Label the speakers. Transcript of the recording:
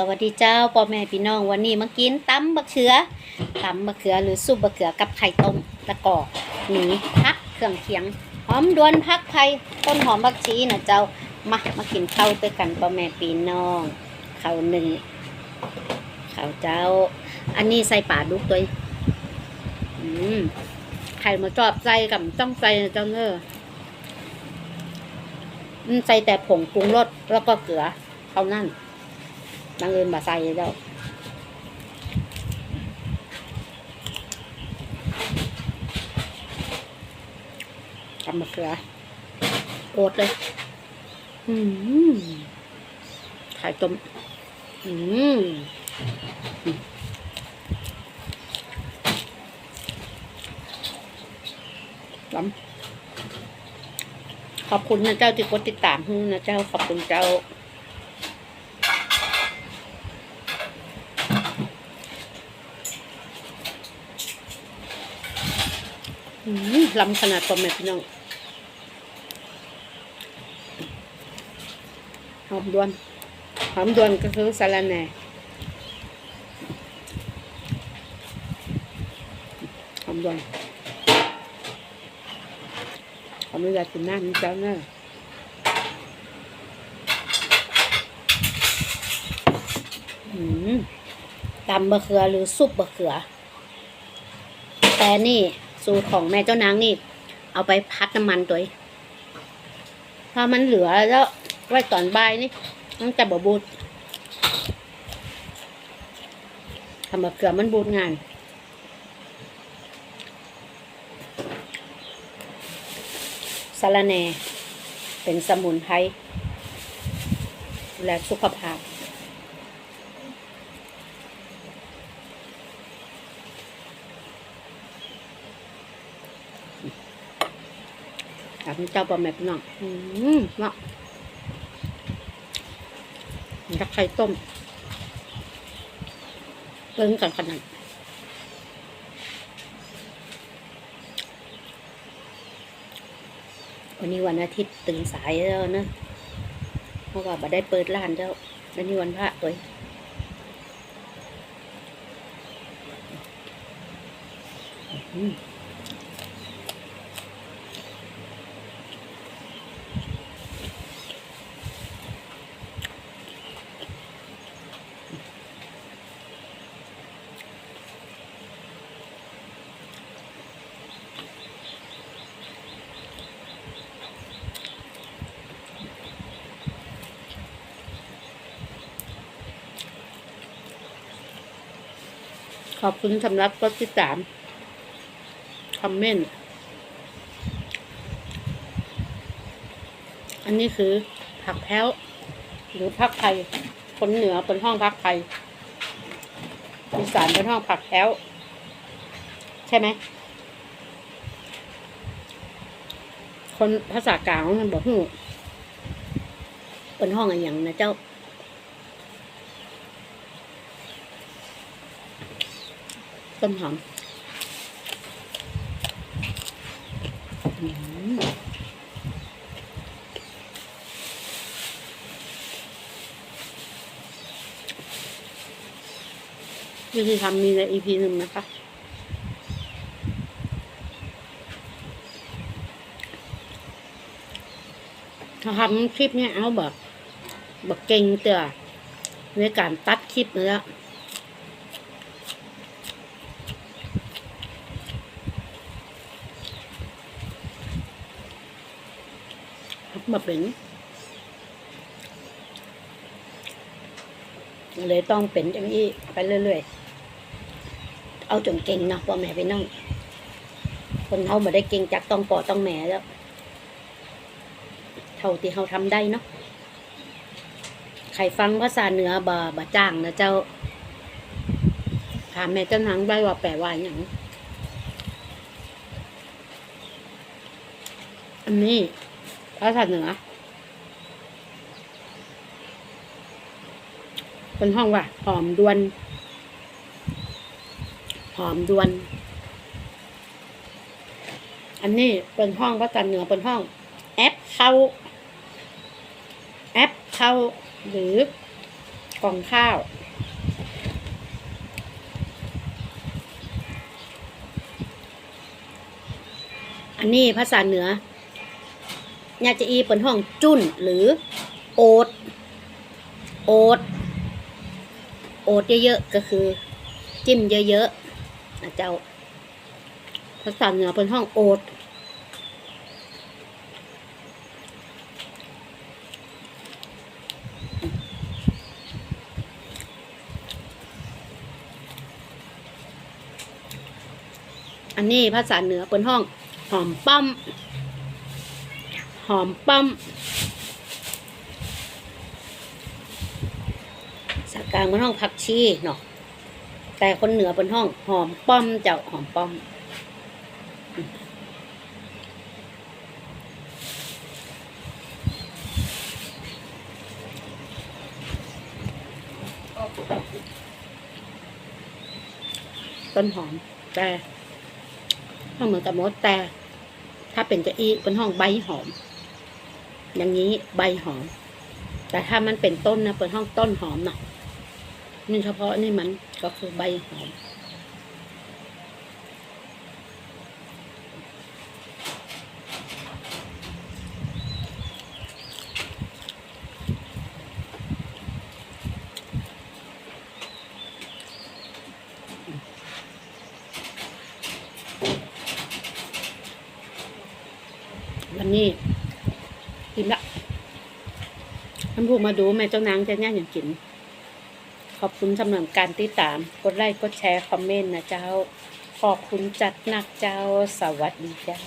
Speaker 1: สวัสดีเจ้าพ่อแม่พี่น้องวันนี้มากินตำบะเขือตำบะเขือหรือซุปบะเขือกับไข่ต้มตะกอกหนีพักเครื่องเคียงหอมดวนพักไทยต้นหอมบักชีนะเจ้ามามากินข้าวด้วยกันพ่อแม่พี่น้องข้าวหนึ่งข้าวเจ้า อันนี้ใส่ป่าดุกตัวอืมไข่มาจอบใส่กับต้องใส่นะเจ้าเนออืมใส่แต่ผงปรุงรสแล้วก็เกลือเท่านั้น บางเอิญบ่ใส่แล้วทำมะเขือโอดเลย อืมไข่ต้ม อืมล้ำขอบคุณนะเจ้าที่กดติดตามนะเจ้า ขอบคุณเจ้า ล้ำขนาดตัวแม่พี่น้องหอมดวนหอมดวนก็คือสาระแหน่หอมดวนขออนุญาตกินน้ำนี่เจ้าเนอะอืมตำบะเขือหรือซุปบะเขือ แต่นี่ สูตรของแม่เจ้านางนี่ เอาไปพัดน้ำมันตัวเอมันเหลือแล้วไว้ตอนบ่ายนี่ต้องจะบบูดทำแบบเกลือมันบูดงานสารแนเป็นสมุนไพรและสุขภาพ ถามเจ้าปลาแม่พี่น้องอืมเนาะจักไข่ต้มเปิ้งกันขนาดวันนี้วันอาทิตย์ตื่นสายแล้วนะเพราะว่าบ่ได้เปิดร้านเจ้าวันนี้วันพระเองอืม ขอบคุณสำหรับกดติดตามคอมเมนต์ อันนี้คือผักแพ้ว หรือผักไทยคนเหนือเป็นห้องผักไทยอีสานเป็นห้องผักแพ้ว ใช่ไหม คนภาษากลางมันบอกหูเป็นห้องอะไรอย่างนะเจ้า ต้นหอมวิธีทำมีในอีพีหนึ่งนะคะถ้าทำคลิปเนี้ยเอาแบบแบบเก่งเต๋อในการตัดคลิปเนื้อ มาเป็นเลยต้องเป็นอย่างนี้ไปเรื่อยๆ เอาจนเก่งนะพ่อแม่ไปนั่ง คนเขาม่ได้เก่งจากต้องปอต้องแม่แล้ว เท่าที่เขาทำได้เนาะ ใครฟังภาษาเหนือบาบาจ้างนะเจ้า ถามแม่เจ้านางได้ว่าแปลว่าอย่างอันนี้ ภาษาเหนือเป็นห้องว่าหอมดวนหอมดวน อันนี้เป็นห้องภาษาเหนือเป็นห้องแอปเข้าแอปเข้าหรือกล่องข้าวอันนี้ภาษาเหนือ ญาจะอีเป็นห้องจุ้นหรือโอดโอดโอดเยอะๆก็คือ จิ้มเยอะๆนะเจ้าภาษาเหนือเป็นห้องโอดอันนี้ภาษาเหนือเป็นห้องหอมป้อม หอมป้อมภากลางเป็นห้องผักชีเนาะแต่คนเหนือเป็นห้องหอมป้อมเจ้าหอมป้อมต้นหอมแต่ห้องเหมือนกับมดแต่ ถ้าเป็นจะอีเป็นห้องใบหอม อย่างนี้ใบหอม แต่ถ้ามันเป็นต้นนะเป็นห้องต้นหอมเนาะนี่เฉพาะนี่มันก็คือใบหอมวันนี้ละท่าน ผู้มาดูแม่เจ้านางจะแง่อย่างกิน ขอบคุณสำหรับการติดตาม กดไลค์กดแชร์คอมเมนต์นะเจ้า ขอบคุณจัดหนักเจ้าสวัสดีเจ้า